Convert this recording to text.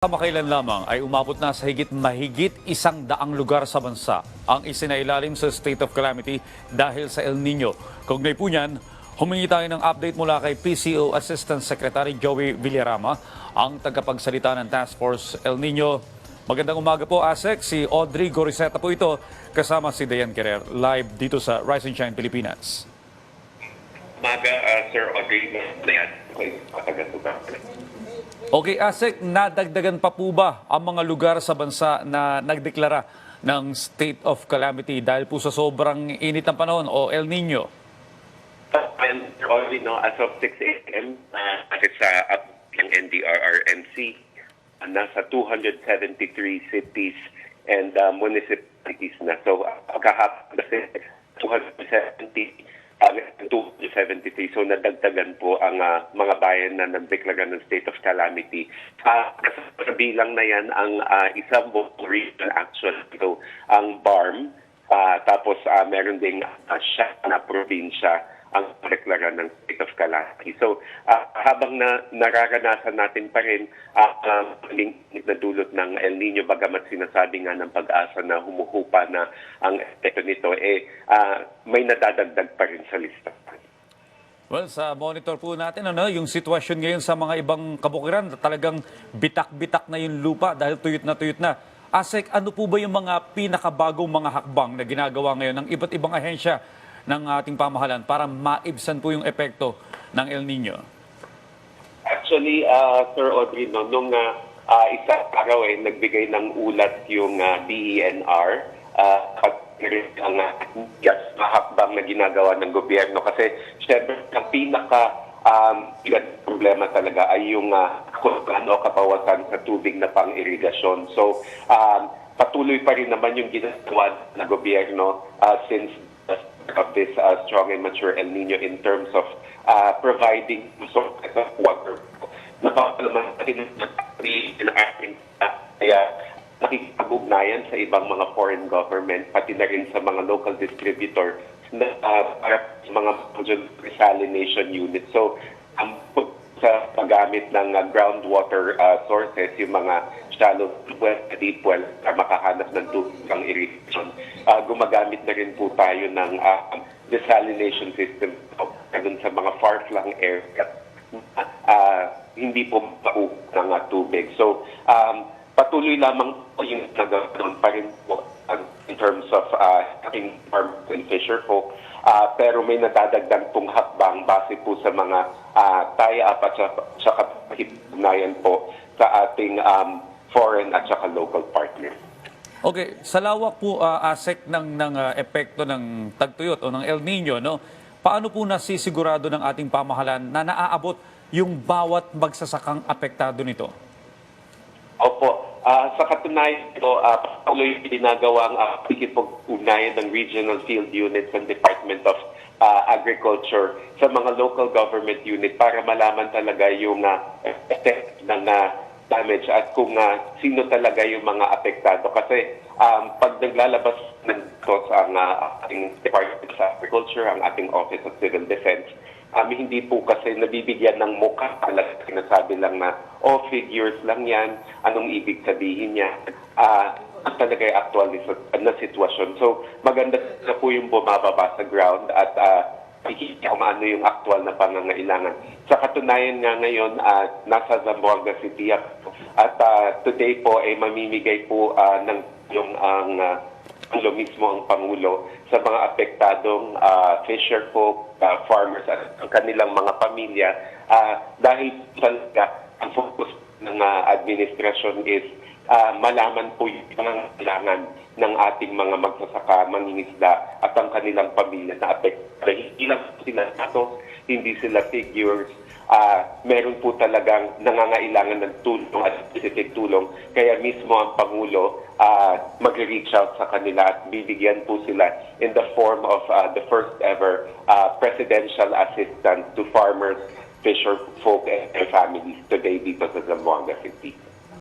Kamakailan lamang ay umabot na sa higit mahigit isang daang lugar sa bansa ang isinailalim sa state of calamity dahil sa El Nino. Kaugnay po niyan, humingi tayo ng update mula kay PCO Assistant Secretary Joey Villarama, ang tagapagsalita ng Task Force El Nino. Magandang umaga po, ASEC. Si Audrey Goriseta po ito, kasama si Dayan Querer, live dito sa Rise and Shine Pilipinas. Umaga, uh, Sir Audrey. Ayan, okay, patagal-tugan. Okay, ASEC, nadagdagan pa po ba ang mga lugar sa bansa na nagdeklara ng state of calamity dahil po sa sobrang init ng panahon o El Nino? And no, as of 6 a.m., uh, sa up ng NDRRMC, uh, nasa 273 cities and uh, municipalities na. So, uh, kahapon kasi 270 uh, 273. So, nadagdagan po ang uh, mga bayan na nagdeklara ng state of calamity. Uh, sa bilang na yan ang uh, isang region action. So, ang BARM, uh, tapos uh, meron ding uh, siya na probinsya ang deklara ng state of calamity. So, uh, habang na nararanasan natin pa rin uh, uh, na dulot ng El Nino, bagamat sinasabi nga ng pag-asa na humuhupa na ang epekto nito, eh, uh, may nadadagdag pa rin sa lista. Well, sa monitor po natin, ano, yung sitwasyon ngayon sa mga ibang kabukiran, talagang bitak-bitak na yung lupa dahil tuyot na tuyot na. Asek, ano po ba yung mga pinakabagong mga hakbang na ginagawa ngayon ng iba't ibang ahensya ng ating pamahalan para maibsan po yung epekto ng El Nino? Actually, uh, Sir Audrey, no, nung uh, uh, isang araw eh, nagbigay ng ulat yung uh, DENR uh, at ang uh, gas na hakbang na ginagawa ng gobyerno kasi syempre ang pinaka um, problema talaga ay yung uh, kung ano kapawasan sa tubig na pang-irigasyon. So, um, patuloy pa rin naman yung ginagawa ng gobyerno uh, since of this uh, strong and mature El Nino in terms of uh, providing sources of water. Napapalaman natin ng ating uh, kaya nakikipag-ugnayan sa ibang mga foreign government, pati na rin sa mga local distributor na uh, para sa mga desalination unit. So, ang sa paggamit ng uh, groundwater uh, sources, yung mga shallow well, deep well, para makahanap ng tubig ng irrigation. Uh, gumagamit na rin po tayo ng uh, desalination system uh, sa mga far-flung area. Uh, hindi po mauwi ng uh, tubig. So, um, patuloy lamang po yung naganoon pa rin po uh, in terms of uh, ating farm and fisher folk. Uh, pero may nadadagdag pong hakbang base po sa mga uh, tie-up at sa, sa kapitnayan po sa ating um, foreign at saka local partners. Okay, sa lawak po uh, asek ng ng uh, epekto ng tagtuyot o ng El Nino, no? Paano po nasisigurado ng ating pamahalan na naaabot yung bawat magsasakang apektado nito? Opo. Uh, sa katunayan ito, uh, patuloy ginagawa ang uh, pakikipag-ugnayan ng regional field units ng Department of uh, Agriculture sa mga local government unit para malaman talaga yung uh, effect ng uh, damage at kung uh, sino talaga yung mga apektado. Kasi um, pag naglalabas ng cost ang uh, ating Department of Agriculture, ang ating Office of Civil Defense, um, hindi po kasi nabibigyan ng mukha talaga. Sinasabi lang na, oh, figures lang yan, anong ibig sabihin niya. Uh, talaga yung actual na sitwasyon. So, maganda na po yung bumababa sa ground at uh, makikita kung ano yung actual na pangangailangan. Sa katunayan nga ngayon, uh, nasa Zamboanga City ako. At uh, today po ay mamimigay po uh, ng yung ang uh, Pangulo mismo ang Pangulo sa mga apektadong uh, fisher folk, uh, farmers at ang kanilang mga pamilya uh, dahil talaga ang focus ng uh, administrasyon is uh, malaman po yung pangangailangan ng ating mga magsasaka, mangingisda at ang kanilang pamilya na apektado. Hindi lang sila datos, hindi sila figures, uh, meron po talagang nangangailangan ng tulong at specific tulong. Kaya mismo ang Pangulo uh, mag-reach out sa kanila at bibigyan po sila in the form of uh, the first ever uh, presidential assistance to farmers, fisher folk, and families today dito sa Zamboanga City.